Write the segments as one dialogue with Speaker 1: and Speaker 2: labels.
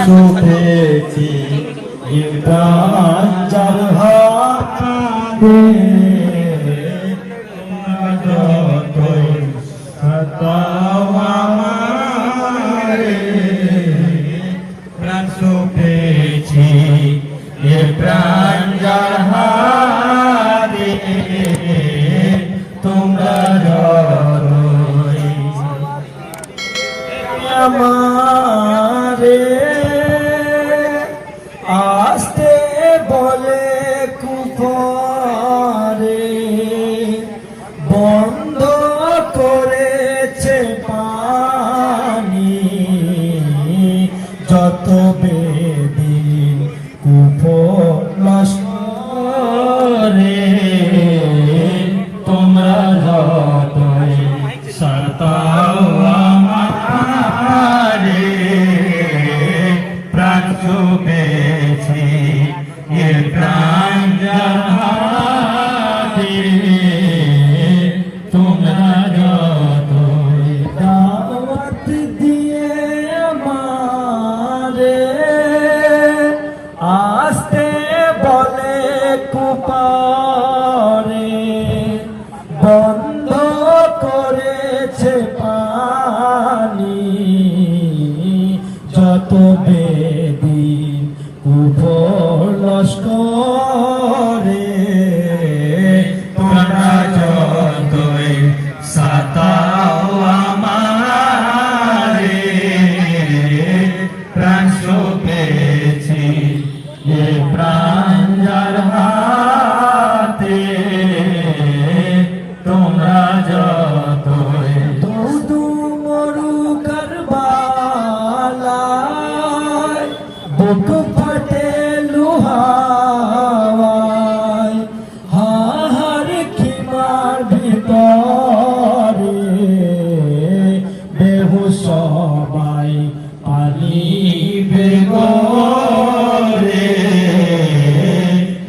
Speaker 1: ছুটেছি ইরদার হাতে তোমরা আমার যত বেদিন কুফলাসরে তোমরা যত সরতাও আমারে। প্রাণ বেদি কুফর লস্করে বুক ফাটে লুহাওয়ায় হাহার খিমার ভিতরে। বেহু সবাই পানি বেগরে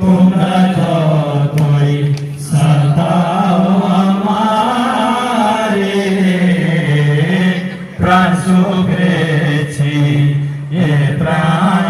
Speaker 1: তোমরা যতই সাতাও আমারে, প্রাণ শুভেছি এ প্রাণ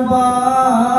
Speaker 2: Rupa